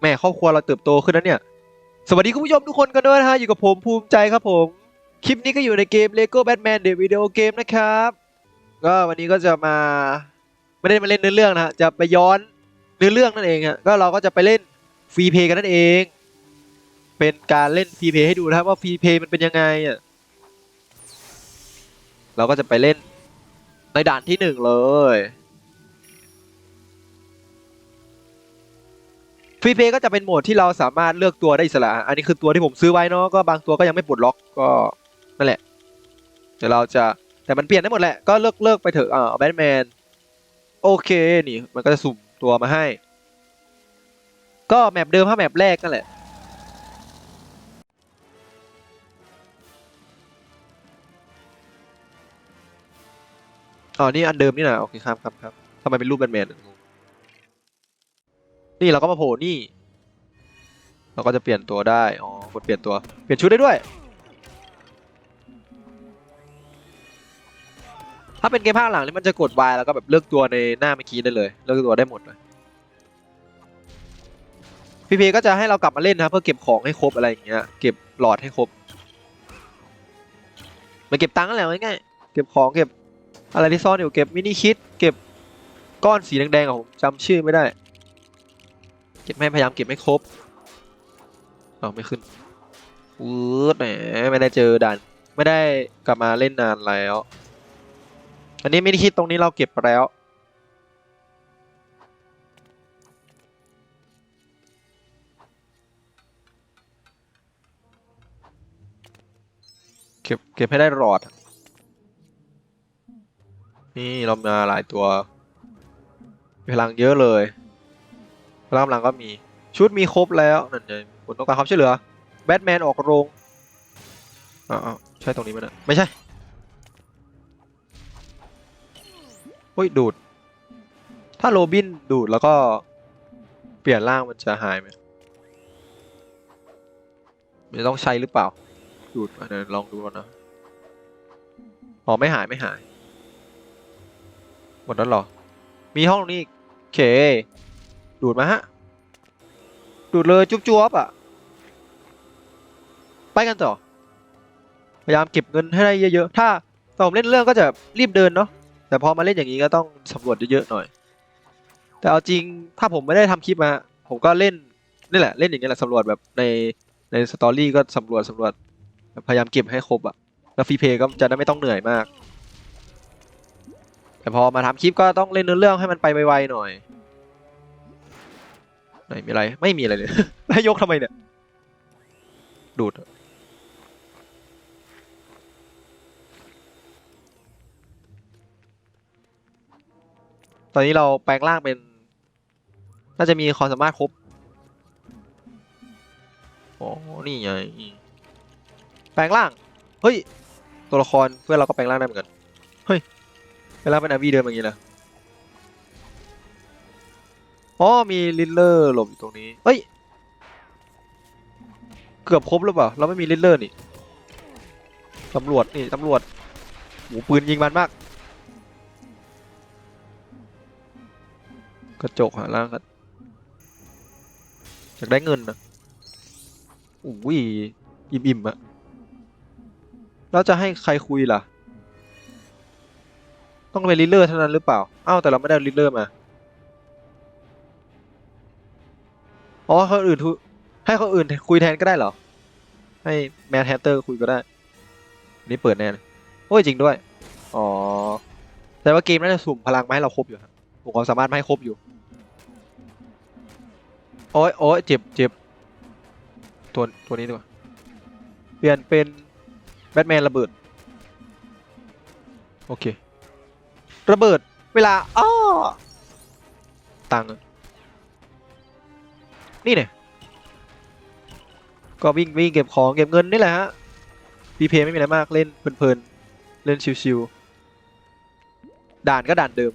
แม่ครอบครัวเราเติบโตขึ้นแล้วเนี่ย สวัสดีคุณผู้ชมทุกคนกันด้วยนะฮะ อยู่กับผมภูมิใจครับผม คลิปนี้ก็อยู่ในเกม Lego Batman The Video Game นะครับ ก็วันนี้ก็จะมา ไม่ได้มาเล่นเนื้อเรื่องนะฮะ จะไปย้อนเนื้อเรื่องนั่นเองฮะ ก็เราก็จะไปเล่นฟรีเพย์กันนั่นเอง เป็นการเล่นฟรีเพย์ให้ดูนะครับว่าฟรีเพย์มันเป็นยังไงอะ เราก็จะไปเล่นในด่านที่หนึ่งเลย ฟรีเพย์ก็จะเป็นโหมดที่เราสามารถเลือกตัวได้อิสระ อันนี้คือตัวที่ผมซื้อไว้เนาะก็บางตัวก็ยังไม่ปลดล็อกก็นั่นแหละ เดี๋ยวเราจะแต่มันเปลี่ยนได้หมดแหละก็เลิกเลิกไปเถอะอ่าแบทแมนโอเคนี่มันก็จะสุ่มตัวมาให้ ก็แมปเดิมถ้าแมปแรกนั่นแหละอ๋อนี่อันเดิมนี่นะโอเคครับครับครับทำไมเป็นรูปแบทแมนง นี่เราก็มาโผล่นี่ เราก็จะเปลี่ยนตัวได้ อ๋อกดเปลี่ยนตัว เปลี่ยนชุดได้ด้วย ถ้าเป็นเกมภาคหลังนี่มันจะกด Y แล้วก็แบบเลือกตัวในหน้าเมื่อกี้ได้เลย เลือกตัวได้หมดเลยพีพีก็จะให้เรากลับมาเล่นนะเพื่อเก็บของให้ครบอะไรอย่างเงี้ย เก็บหลอดให้ครบมาเก็บตังค์กันแหละง่ายๆเก็บของเก็บอะไรที่ซ่อนอยู่เก็บมินิคิดเก็บก้อนสีแดงๆของผมจำชื่อไม่ได้ ก็บให้พยายามเก็บให้ครบเอาไม่ขึ้นอืดแหมไม่ได้เจอดัน ไม่ได้กลับมาเล่นนานแล้ว อันนี้ไมินิคิดตรงนี้เราเก็บไปแล้ว เก็บเก็บให้ได้หลอด นี่เรามาหลายตัว พลังเยอะเลย พลังกำลังก็มี ชุดมีครบแล้วนั่นไงผลต้องการความช่วยเหลือ แบทแมนออกโรงอ้าวใช่ตรงนี้ไหมนะไม่ใช่เฮ้ยดูด ถ้าโรบินดูดแล้วก็เปลี่ยนร่างมันจะหายไหมมันจะต้องใช้หรือเปล่า ดูดอะเดี๋ยวลองดูก่อนนะอ๋อไม่หายไม่หาย หมดแล้วหรอ มีห้องนี้โอเค ดูดมาฮะ ดูดเลยจุ๊บจ๊บอะ ไปกันต่อ พยายามเก็บเงินให้ได้เยอะๆ ถ้าตอนผมเล่นเรื่องก็จะรีบเดินเนาะ แต่พอมาเล่นอย่างนี้ก็ต้องสำรวจเยอะๆหน่อย แต่เอาจริงถ้าผมไม่ได้ทำคลิปมา ผมก็เล่นนี่แหละเล่นอย่างนี้แหละสำรวจแบบในในสตอรี่ก็สำรวจสำรวจพยายามเก็บให้ครบอะแล้วฟรีเพย์ก็จะได้ไม่ต้องเหนื่อยมาก แต่พอมาทำคลิปก็ต้องเล่นเนื้อเรื่องให้มันไปไวๆหน่อย ไหนมีอะไร ไม่มีอะไรเลย แล้วยกทำไมเนี่ย ดูด ตอนนี้เราแปลงร่างเป็น น่าจะมีความสามารถครบ อ๋อ นี่ไง แปลงร่าง เฮ้ย ตัวละครเพื่อนเราก็แปลงร่างได้เหมือนกัน เฮ้ยแปลงร่างเป็นอาวีเดิมอย่างนี้นะ อ๋อมีลิลเลอร์หลบอยู่ตรงนี้เฮ้ย เกือบครบหรือเปล่า เราไม่มีลิลเลอร์นี่ตำรวจนี่ตำรวจหูปืนยิงมันมาก กระจกหาล่างกันอยากได้เงินนะอุ้ยอิ่มๆอะแล้วจะให้ใครคุยล่ะ ต้องเป็นลิลเลอร์เท่านั้นหรือเปล่า อ้าวแต่เราไม่ได้ลิลเลอร์มา อ๋อคนอื่นให้คนอื่นคุยแทนก็ได้เหรอ ให้แมนแฮตเตอร์คุยก็ได้ นี่เปิดแน่เลยโอ้ยจริงด้วย อ๋อ แต่ว่าเกมน่าจะสุ่มพลังมาให้เราครบอยู่ครับผมความสามารถมาให้ครบอยู่ โอ้ยโอ้ยเจ็บเจ็บตัวตัวนี้ดีกว่า เปลี่ยนเป็นแบทแมนระเบิด โอเค ระเบิด เวลาอ้อตังค์ นี่เนี่ยก็วิ่งวิ่งเก็บของเก็บเงินนี่แหละฮะพีเพไม่มีอะไรมากเล่นเพลินๆเล่นชิวๆด่านก็ด่านเดิม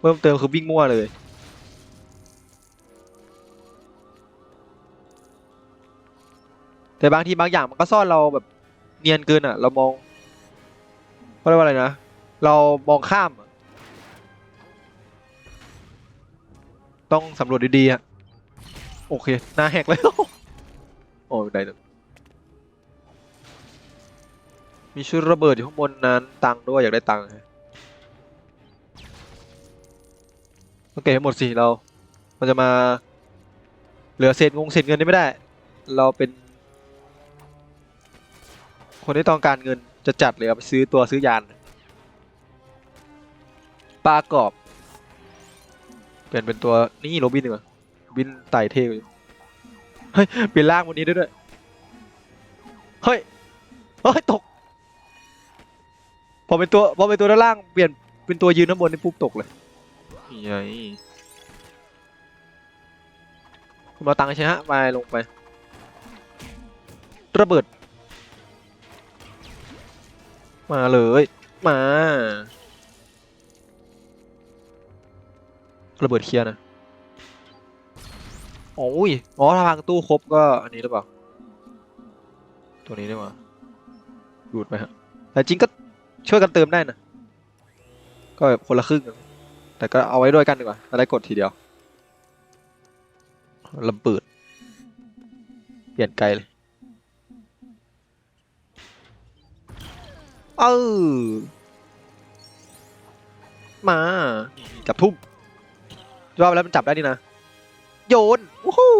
เพิ่มเติมคือวิ่งมั่วเลยแต่บางทีบางอย่างมันก็ซ่อนเราแบบเนียนเกินอะ เรามองเขาเรียกว่าอะไรนะ เรามองข้าม ต้องสำรวจดีๆอะโอเคหน้าแหกเลยโอ้ยได้เลยมีชุดระเบิดอยู่ข้างบนนั้น ตังค์ด้วยอยากได้ตังค์ฮะต้องเก็บให้หมดสิเราเราจะมา เหลือเศษงงเศษเงินนี่ไม่ได้ เราเป็น คนที่ต้องการเงินจะจัดเลยเอาไปซื้อตัวซื้อยานปลากรอบ ลี่ยนเป็นตัวนี่โรบินดีกว่าบินไต่เท่กว่าอยู่เฮ้ยเปลี่ยนร่างวันนี้ด้วยด้วยเฮ้ยเฮ้ยตกพอเป็นตัวพอเป็นตัวด้านล่างเปลี่ยนเป็นตัวยืนข้างบนนี่ปุ๊บตกเลยนี่ไงคุณมาตังค์ใช่ฮะไปลงไประเบิด มาเลย มา ระเบิดเคลียร์นะโอ้ยอ๋อถ้าพังตู้ครบก็อันนี้หรือเปล่า ตัวนี้ได้ว่าดูดไปฮะแต่จริงก็ช่วยกันเติมได้นะก็แบบคนละครึ่งอะแต่ก็เอาไว้ด้วยกันดีกว่าจะได้กดทีเดียวระเบิดเปลี่ยนไกลเลยเออมาจับทุ่ม รอบแล้วมันจับได้นี่นะ โยนวู้ฮู้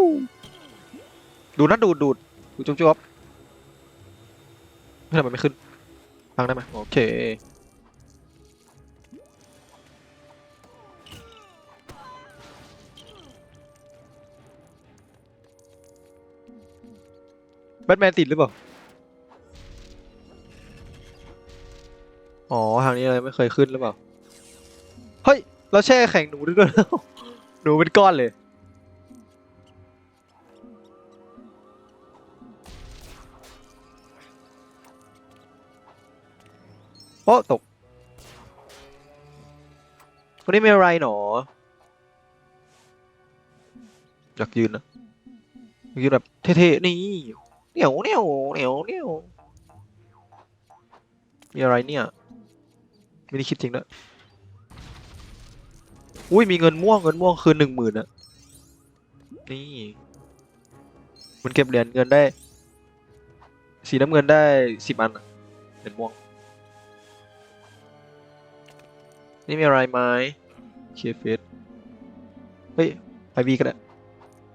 ดูดนะดูดดูดดูจุ๊บจุ๊บทำไมไม่ขึ้นฟังได้ไหมโอเคแบทแมนติดหรือเปล่า อ๋อ ทางนี้อะไรไม่เคยขึ้นหรือเปล่า เฮ้ย เราแช่แข่งหนูด้วยด้ว หนูเป็นก้อนเลย โอ้ตก คนนี้ไม่อะไรหนอ อยากยืนนะอยากยืนแบบเท่ๆ นี่เหนียวเหนียวเหนียวเหนียวมีอะไรเนี่ย ไม่ได้คิดจริงนะ อุ้ยมีเงินม่วงเงินม่วงคืนหนึ่งหมื่นอะนี่มันเก็บเหรียญเงินได้ สีน้ำเงินได้สิบอันเหรียญม่วง นี่มีอะไรไหมเคเฟสเฮ้ยไอวีก็ได้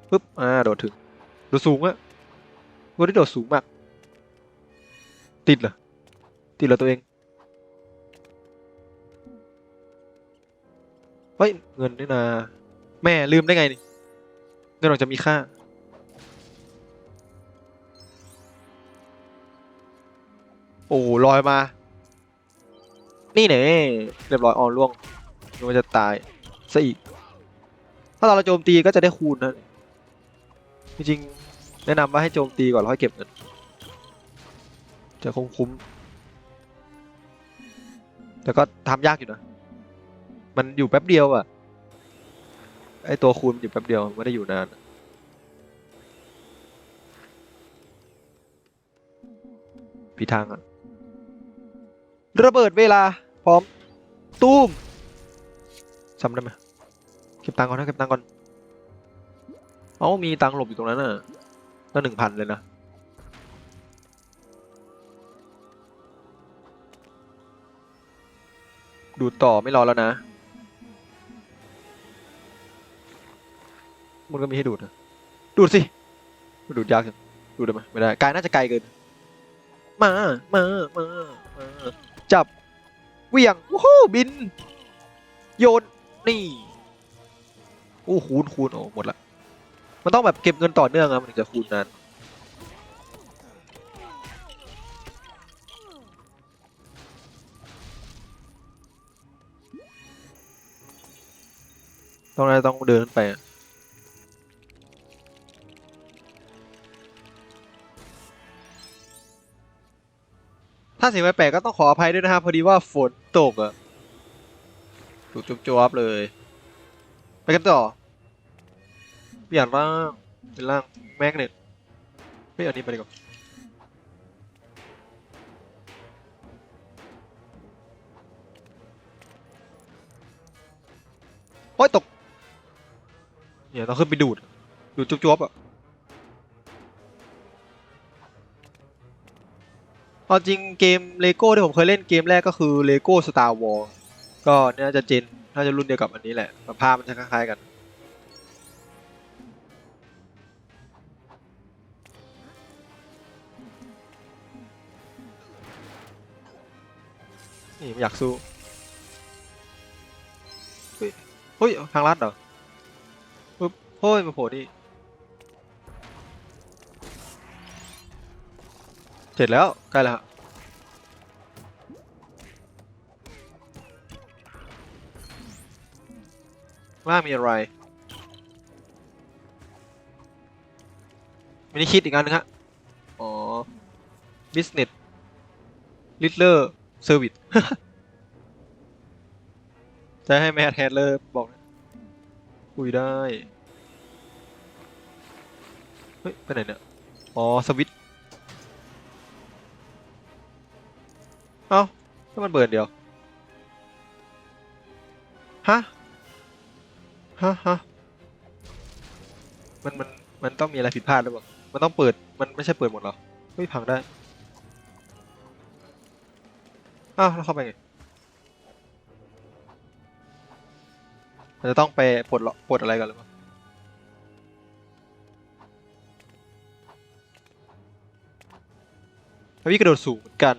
ปึ๊บอ่าโดดถึงโดดสูงอะวันนี้โดดสูงมาก ติดเหรอติดเหรอตัวเอง เฮ้ยเงินนี่นาแม่ลืมได้ไงนี่เงินออกจะมีค่า โอ้ลอยมา นี่เนี่ยเรียบร้อยออนล่วงนึกว่าจะตายซะอีก ถ้าเราโจมตีก็จะได้คูณนะจริงแนะนำว่าให้โจมตีก่อนแล้วค่อยเก็บเงินจะคุ้มคุ้มแต่ก็ทำยากอยู่นะ มันอยู่แป๊บเดียวอะ ไอตัวคูณมันอยู่แป๊บเดียวไม่ได้อยู่นานปีทางอะระเบิดเวลา พร้อม ตูมจำได้ไหมเก็บตังค์ก่อนนะเก็บตังค์ก่อน เอ้ามีตังค์หลบอยู่ตรงนั้นน่ะตั้งหนึ่งพันเลยนะดูดต่อไม่รอแล้วนะ มันก็มีให้ดูดนะดูดสิดูดยากจังดูดได้ไหมไม่ได้ไกลน่าจะไกลเกิน มา มา มา มา จับเวียงวู้ฮู้บิน โยน นี่โอ้คูณคูณโอ้หมดละ มันต้องแบบเก็บเงินต่อเนื่องอะมันถึงจะคูณนานต้องอะไรต้องเดินขึ้นไปอะ ถ้าเสียงแปลกๆก็ต้องขออภัยด้วยนะครับพอดีว่าฝนตกอะถูกจุ๊บจวบเลย ไปกันต่อเปลี่ยนร่างเป็นร่างแมกเนตไม่เอาอันนี้ไปดีกว่าโอ้ยตกเนี่ยต้องขึ้นไปดูดดูดจุ๊บๆอะ เอาจริงเกมเลโก้ที่ผมเคยเล่นเกมแรกก็คือเลโก้สตาร์วอลก็น่าจะเจนน่าจะรุ่นเดียวกับอันนี้แหละสภาพมันจะคล้ายๆกันนี่ไม่อยากสู้เฮ้ยเฮ้ยทางลัดเหรอปึ๊บเฮ้ยมาโผล่นี่ เสร็จแล้วใกล้แล้วว่ามีอะไรมินิคิดอีกอันนึงฮะ อ๋อ business littler service จะให้แมทแฮดเลอร์บอกนะคุยได้ เฮ้ย ไปไหนเนี่ย อ๋อ สวิต เอ้าถ้ามันเบิร์นเดียว ฮะ ฮะฮะมันมันมันต้องมีอะไรผิดพลาดหรือเปล่า มันต้องเปิด มันไม่ใช่เปิดหมดหรอ เฮ้ยพังได้ อ้าวแล้วเข้าไปไง มันจะต้องไปปลดล็อกปลดอะไรกันหรือเปล่าพี่กระโดดสูงเหมือนกัน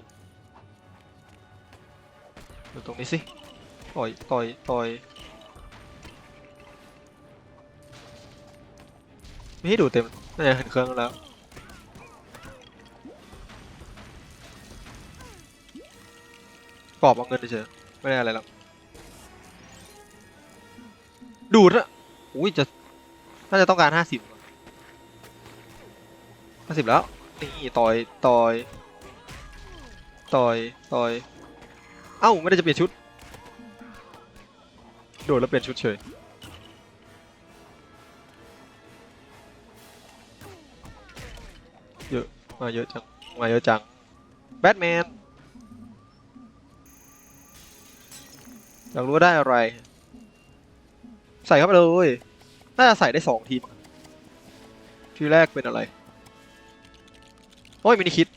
ตรงนี้สิต่อยต่อยต่อยไม่ให้ดูเต็มน่าจะเห็นเครื่องแล้วกรอบเอาเงินเฉยไม่ได้อะไรหรอกดูดอะอุ้ยจะน่าจะต้องการห้าสิบห้าสิบแล้วนี่ต่อยต่อยต่อยต่อย เอ้า ไม่ได้จะเปลี่ยนชุด โดดแล้วเปลี่ยนชุดเฉย เยอะ มาเยอะจัง มาเยอะจัง แบทแมน อยากรู้ว่าได้อะไร ใส่เข้าไปเลย น่าจะใส่ได้สองทีมทีแรกเป็นอะไร โอ้ยมินิคิด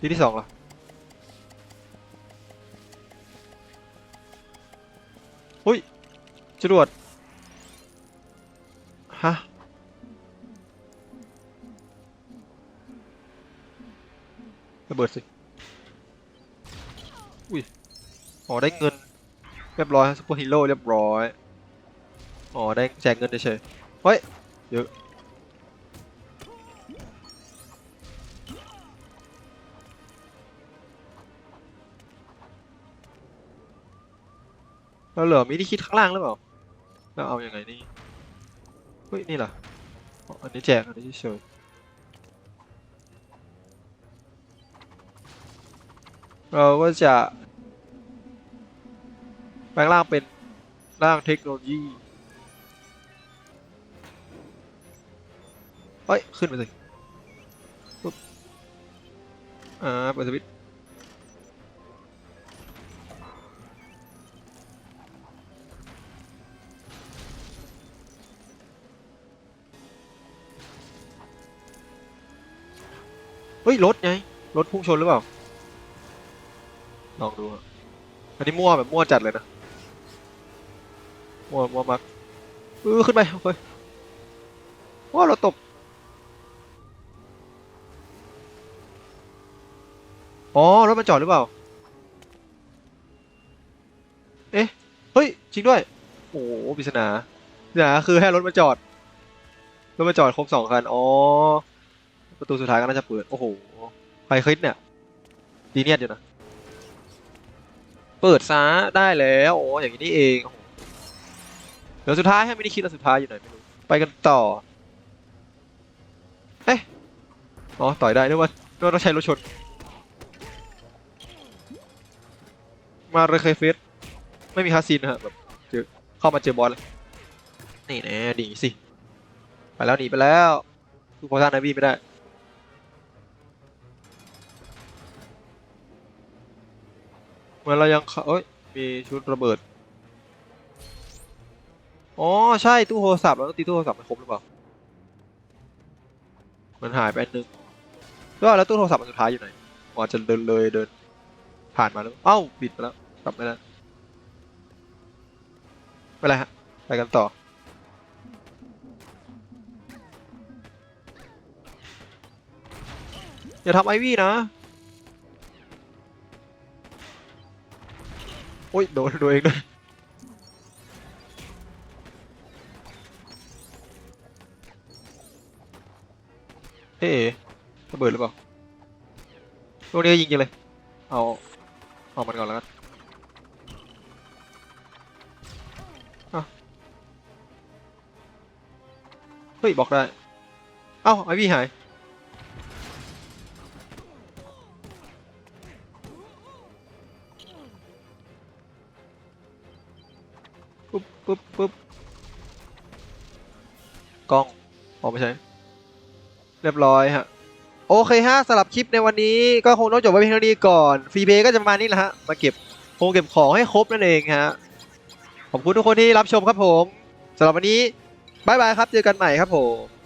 ทีที่สองล่ะหุ้ยจรวดฮะระเบิดสิอุ้ยอ๋อได้เงินเรียบร้อยซุปเปอร์ฮีโร่เรียบร้อยอ๋อได้แจกเงินเฉยเฮ้ยเยอะ เราเหลือมินิคิดข้างล่างหรือเปล่าเราเอาอยัางไงนี่เฮ้ยนี่เหรออันนี้แจกอันนี้เฉยเราก็จะแปลงร่างเป็นร่างเทคโนโลยีเฮ้ย ขึ้นไปสิปุ๊บอ่าเปิดสวิตช์ ฮ้ยรถไงรถพุ่งชนหรือเปล่าลองดูอันนี้มั่วแบบมั่วจัดเลยนะมั่วมั่วมากเออขึ้นไปโอเคว้าเราตกอ๋อรถมันจอดหรือเปล่า เอ๊ะ เฮ้ย จริงด้วย โอ้ปริศนาปริศนาคือให้รถมาจอด รถมาจอดครบสองคัน อ๋อ ประตูสุดท้ายก็น่าจะเปิด โอ้โหใครคิดเนี่ย ดีเนียดอยู่นะ เปิดซะได้แล้วโอ้อย่างนี้นี่เองโอ้โหเดี๋ยวสุดท้ายให้ไม่ได้คิดแล้วสุดท้ายอยู่ไหนไม่รู้ ไปกันต่อ เอ๊ะ อ๋อ ต่อยได้ด้วยว่าด้วยต้องใช้รถชน มาเลยเคยเฟสไม่มีคาซีนนะฮะแบบเจอเข้ามาเจอบอสเลยนี่แน่หนีสิ ไปแล้วหนีไปแล้วคือพอท่านนาวีไม่ได้ มือนเรายังเข้าเอ้ยมีชุดระเบิด อ๋อ ใช่ ตู้โทรศัพท์เราต้องตีตู้โทรศัพท์ให้ครบหรือเปล่า มันหายไปนึงก็แล้วตู้โทรศัพท์อันสุดท้ายอยู่ไหนอ๋อจะเดินเลยเดิน ผ่านมาแล้ว เอ้าปิดไปแล้วกลับไม่ได้ไม่เป็นไรฮะ ไปกันต่ออย่าทำไอวี่นะ โอ้ยโดนโดนเองด้วยเอ๊ะระเบิดหรือเปล่าตรงนี้ยิงกันเลย เอาเอามันก่อนแล้วกันเฮ้ยบอกได้ เอ้าไอวี่หาย ปุ๊บปุ๊บกล้องออกไม่ใช่เรียบร้อยฮะโอเคฮะสำหรับคลิปในวันนี้ก็คงต้องจบไว้เพียงเท่านี้ก่อนฟรีเพย์ก็จะประมาณนี้แหละฮะมาเก็บคงเก็บของให้ครบนั่นเองฮะขอบคุณทุกคนที่รับชมครับผมสำหรับวันนี้บายบายครับเจอกันใหม่ครับผม